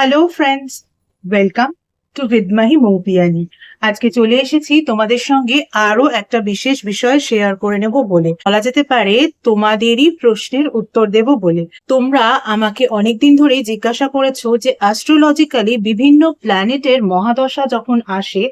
Hello friends welcome to বিদমাহি মৌপিয়ানি আজকে চলে এসেছি তোমাদের সঙ্গে আরও একটা বিশেষ বিষয় শেয়ার করে নেব বলে। বলা যেতে পারে তোমাদেরই প্রশ্নের উত্তর দেব বলে। তোমরা আমাকে অনেকদিন ধরে জিজ্ঞাসা করেছ যে অ্যাস্ট্রোলজিক্যালি বিভিন্ন প্ল্যানেটের মহাদশা যখন আসে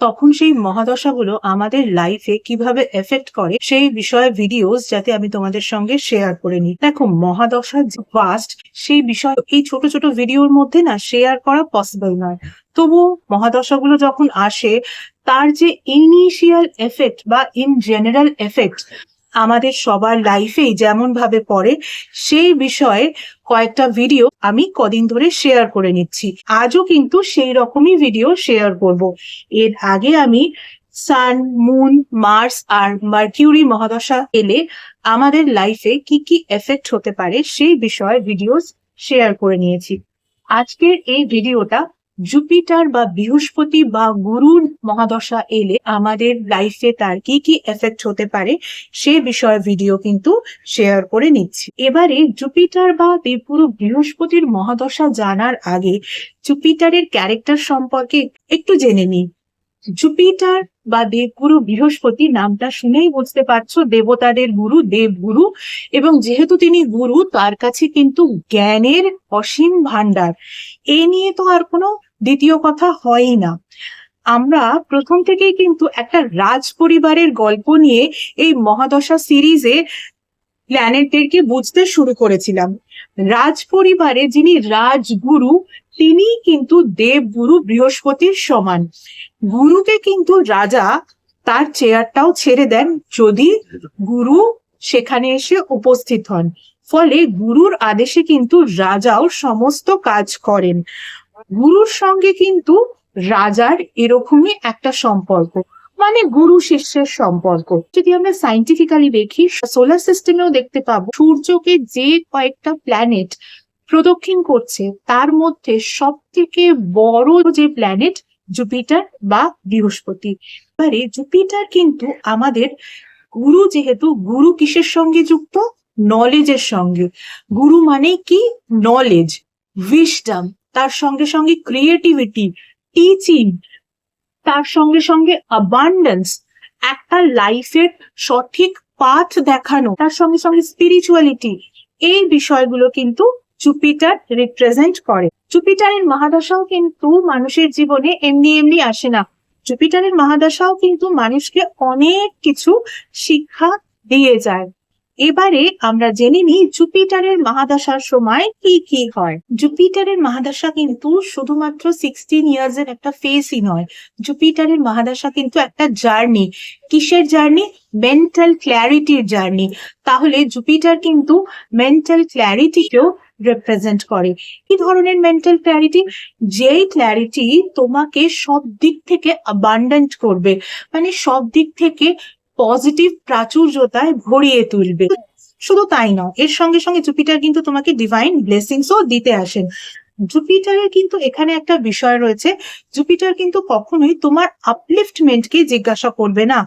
তখন সেই মহাদশাগুলো আমাদের লাইফে কীভাবে এফেক্ট করে সেই বিষয়ে ভিডিওস যাতে আমি তোমাদের সঙ্গে শেয়ার করে নিই। দেখো মহাদশা যে ফাস্ট সেই বিষয় এই ছোট ছোট ভিডিওর মধ্যে না শেয়ার করা পসিবল নয়। তবু মহাদশাগুলো যখন আসে, তার যে ইনিশিয়াল এফেক্ট বা ইন জেনারেল এফেক্ট আমাদের সবার লাইফেই যেমন ভাবে পড়ে, সেই বিষয়ে কয়েকটা ভিডিও আমি কদিন ধরে শেয়ার করে নিচ্ছি। আজও কিন্তু সেই রকমই ভিডিও শেয়ার করব। এর আগে আমি সান মুন মার্স আর মার্কিউরি মহাদশা এলে আমাদের লাইফে কি কি এফেক্ট হতে পারে সেই বিষয়ে ভিডিওস শেয়ার করে নিয়েছি। আজকের এই ভিডিওটা জুপিটার বা বৃহস্পতি বা গুরুর মহাদশা এলে আমাদের লাইফে তার কি কি এফেক্ট হতে পারে, সে বিষয়ে ভিডিও কিন্তু শেয়ার করে নিচ্ছি। এবারে জুপিটার বা দেবগুরু বৃহস্পতির মহাদশা জানার আগে জুপিটারের ক্যারেক্টার সম্পর্কে একটু জেনে নিই। জুপিটার বা দেবগুরু বৃহস্পতি নামটা শুনেই বুঝতে পারছ, দেবতাদের গুরু দেবগুরু এবং যেহেতু তিনি গুরু, তার কাছে কিন্তু জ্ঞানের অসীম ভান্ডার এ নিয়ে তো আর কোনো দ্বিতীয় কথা হয়ই না। আমরা প্রথম থেকেই কিন্তু একটা রাজ পরিবারের গল্প নিয়ে এই মহাদশা সিরিজে প্ল্যানেটদেরকে বুঝতে শুরু করেছিলাম। রাজ পরিবারে যিনি রাজগুরু তিনি কিন্তু দেবগুরু বৃহস্পতির সমান। গুরুকে কিন্তু রাজা তার চেয়ারটাও ছেড়ে দেন যদি গুরু সেখানে এসে উপস্থিত হন। ফলে গুরুর আদেশে কিন্তু রাজাও সমস্ত কাজ করেন। গুরুর সঙ্গে কিন্তু রাজার এরকমই একটা সম্পর্ক। মানে গুরু শিষ্যের সম্পর্ক। যদি আমরা সাইন্টিফিক্যালি দেখি সোলার সিস্টেমেও দেখতে পাবো, সূর্যকে যে কয়েকটা প্ল্যানেট প্রদক্ষিণ করছে, তার মধ্যে সব থেকে বড় যে প্ল্যানেট জুপিটার বা বৃহস্পতি। এবারে জুপিটার কিন্তু আমাদের গুরু যেহেতু, গুরু কিসের সঙ্গে যুক্ত? নলেজের সঙ্গে। গুরু মানে কি? নলেজ উইশডম তার সঙ্গে সঙ্গে ক্রিয়েটিভিটি টিচিং তার সঙ্গে সঙ্গে অ্যাবান্ডেন্স একটা লাইফের সঠিক পাথ দেখানো, তার সঙ্গে সঙ্গে স্পিরিচুয়ালিটি এই বিষয়গুলো কিন্তু জুপিটার রিপ্রেজেন্ট করে। জুপিটারের মহাদশাও কিন্তু মানুষের জীবনে এমনি এমনি আসে না। জুপিটারের মহাদশাও কিন্তু মানুষকে অনেক কিছু শিক্ষা দিয়ে যায়। এবারে আমরা জেনে নিই জুপিটারের মহাদশার সময় কি কি হয়। জুপিটারের মহাদশা কিন্তু শুধুমাত্র সিক্সটিন ইয়ার্স এর একটা ফেসই নয়। জুপিটারের মহাদশা কিন্তু একটা জার্নি কিসের জার্নি মেন্টাল ক্ল্যারিটির জার্নি তাহলে জুপিটার কিন্তু মেন্টাল ক্ল্যারিটিকেও রিপ্রেজেন্ট করে। কি ধরনের মেন্টাল ক্ল্যারিটি যেই ক্ল্যারিটি তোমাকে সব দিক থেকে অ্যাবান্ডেন্ট করবে। মানে সব দিক থেকে পজিটিভ প্রাচুর্যতায় ভরিয়ে তুলবে। শুধু তাই নয়, এর সঙ্গে সঙ্গে জুপিটার কিন্তু তোমাকে ডিভাইন ব্লেসিংসও দিতে আসেন। জুপিটারের কিন্তু এখানে একটা বিষয় রয়েছে জুপিটার কিন্তু কখনোই তোমার আপলিফটমেন্টকে জিজ্ঞাসা করবে না।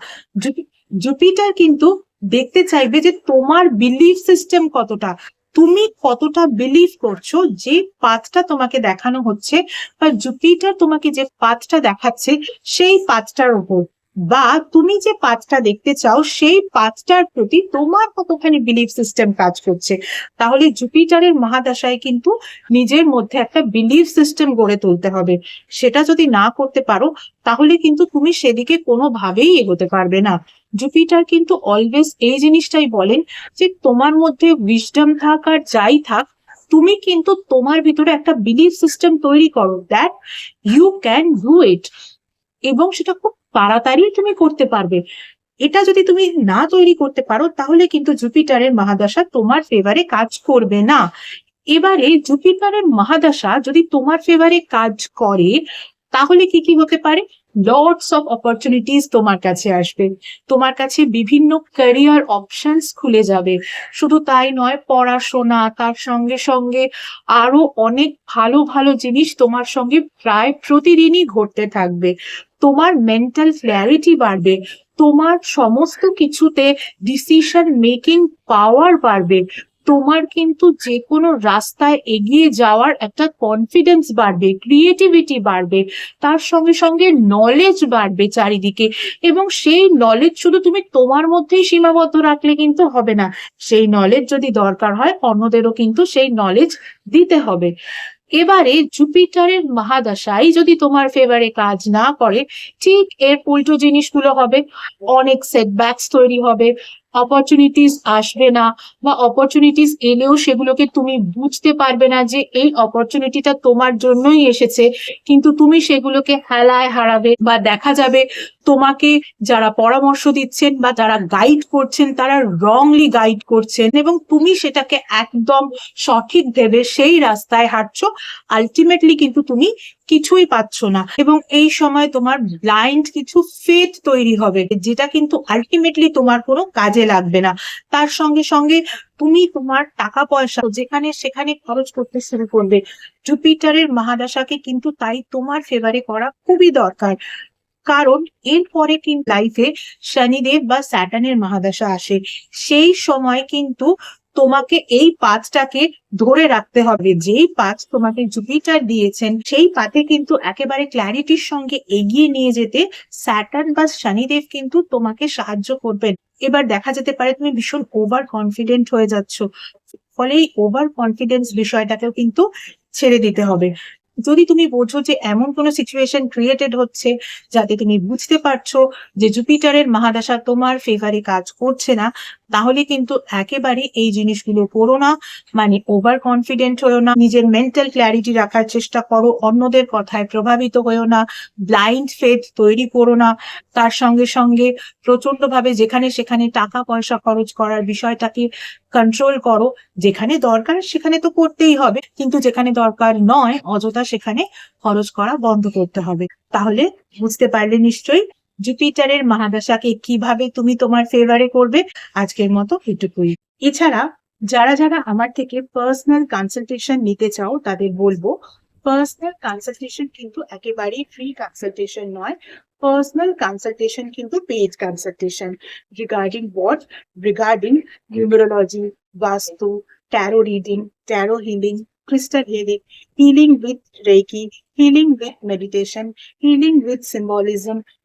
জুপিটার কিন্তু দেখতে চাইবে যে তোমার বিলিফ সিস্টেম কতটা। তুমি কতটা বিলিভ করছ, যে পাথটা তোমাকে দেখানো হচ্ছে, বা জুপিটার তোমাকে যে পাথটা দেখাচ্ছে, সেই পাথটার উপর। বা তুমি যে পাঁচটা দেখতে চাও, সেই পাঁচটার প্রতি তোমার কতখানি বিলিফ সিস্টেম কাজ করছে? তাহলে জুপিটারের মহাদশায় কিন্তু নিজের মধ্যে একটা বিলিফ সিস্টেম গড়ে তুলতে হবে। সেটা যদি না করতে পারো, তাহলে কিন্তু তুমি সেদিকে কোনোভাবেই এগোতে পারবে না। জুপিটার কিন্তু অলওয়েজ এই জিনিসটাই বলেন যে তোমার মধ্যে উইজডম থাক আর যাই থাক, তুমি কিন্তু তোমার ভিতরে একটা বিলিফ সিস্টেম তৈরি করো that you can do it এবং সেটা খুব তাড়াতাড়ি তুমি করতে পারবে। এটা যদি তুমি না তৈরি করতে পারো, তাহলে কিন্তু জুপিটারের মহাদশা তোমার ফেভারে কাজ করবে না। এবারে জুপিটারের মহাদশা যদি তোমার ফেভারে কাজ করে, তাহলে কি কি হতে পারে? লর্ডস অফ অপরচুনিটিস তোমার কাছে আসবে। তোমার কাছে বিভিন্ন ক্যারিয়ার অপশনস খুলে যাবে। শুধু তাই নয়, পড়াশোনা, তার সঙ্গে সঙ্গে আরও অনেক ভালো ভালো জিনিস তোমার সঙ্গে প্রায় প্রতিদিনই ঘটতে থাকবে। তোমার মেন্টাল ক্ল্যারিটি বাড়বে। তোমার সমস্ত কিছুতে ডিসিশন মেকিং পাওয়ার বাড়বে। তোমার কিন্তু যে কোনো রাস্তায় এগিয়ে যাওয়ার একটা কনফিডেন্স বাড়বে ক্রিয়েটিভিটি বাড়বে, তার সঙ্গে সঙ্গে নলেজ বাড়বে চারিদিকে এবং সেই নলেজ শুধু তুমি তোমার মধ্যেই সীমাবদ্ধ রাখলে কিন্তু হবে না। সেই নলেজ যদি দরকার হয়, অন্যদেরও কিন্তু সেই নলেজ দিতে হবে। এবারে জুপিটারের মহাদশাই যদি তোমার ফেভারে কাজ না করে, ঠিক এর উল্টো জিনিসগুলো হবে, অনেক সেটব্যাকস তৈরি হবে অপরচুনিটিস আসবে না বা অপরচুনিটিস এলেও সেগুলোকে তুমি বুঝতে পারবে না যে এই অপরচুনিটিটা তোমার জন্যই এসেছে। কিন্তু তুমি সেগুলোকে হেলায় হারাবে বা দেখা যাবে তোমাকে যারা পরামর্শ দিচ্ছেন বা যারা গাইড করছেন, তারা রংলি গাইড করছেন এবং তুমি সেটাকে একদম সঠিক ভেবে সেই রাস্তায় হাঁটছো। আলটিমেটলি কিন্তু তুমি কিছুই পাচ্ছ না। এবং এই সময় তোমার ব্লাইন্ড কিছু ফেথ তৈরি হবে, যেটা কিন্তু আলটিমেটলি তোমার কোনো কাজে লাগবে না। তার সঙ্গে সঙ্গে তুমি তোমার টাকা পয়সা যেখানে সেখানে খরচ করতে শুরু করবে। জুপিটারের মহাদশাকে কিন্তু তাই তোমার ফেভারে করা খুবই দরকার। কারণ এরপরে কিন্তু লাইফে শনিদেব বা স্যাটার্নের মহাদশা আসে। সেই সময় কিন্তু তোমাকে এই পাথটাকে ধরে রাখতে হবে। যেই পাঁচ তোমাকে জুপিটার দিয়েছেন, সেই পাথে কিন্তু একেবারে ক্ল্যারিটির সঙ্গে এগিয়ে নিয়ে যেতে স্যাটার্ন বা শনিদেব কিন্তু তোমাকে সাহায্য করবেন। এবার দেখা যেতে পারে তুমি ভীষণ ওভার কনফিডেন্ট হয়ে যাচ্ছ। ফলে এই ওভার কনফিডেন্স বিষয়টাকেও কিন্তু ছেড়ে দিতে হবে। যদি তুমি বোঝো যে এমন কোনো সিচুয়েশন ক্রিয়েটেড হচ্ছে, যাতে তুমি বুঝতে পারছ যে জুপিটারের মহাদশা তোমার ফেভারে কাজ করছে না তাহলে কিন্তু একেবারে এই জিনিসগুলো করো না মানে ওভার কনফিডেন্ট হয়েও না, নিজের মেন্টাল ক্ল্যারিটি রাখার চেষ্টা করো, অন্যদের কথায় প্রভাবিত হয়েও না ব্লাইন্ড ফেথ তৈরি করো না। তার সঙ্গে সঙ্গে প্রচণ্ড ভাবে যেখানে সেখানে টাকা পয়সা খরচ করার বিষয়টাকে কন্ট্রোল করো, যেখানে দরকার সেখানে তো করতেই হবে, কিন্তু যেখানে দরকার নয়, অযথা সেখানে খরচ করা বন্ধ করতে হবে। তাহলে বুঝতে পারলে নিশ্চয়ই জুপিটারের মহাদশাকে কীভাবে তুমি তোমার ফেভারে করবে আজকের মতো এটুকুই। এছাড়া যারা যারা আমার থেকে পার্সোনাল কনসালটেশন নিতে চাও তাদের বলব পার্সোনাল কনসালটেশন কিন্তু একেবারেই ফ্রি কনসালটেশন নয়। পার্সোনাল কনসালটেশন কিন্তু paid consultation regarding what regarding numerology vastu tarot reading tarot healing crystal healing, healing with Reiki, healing with meditation, healing with symbolism,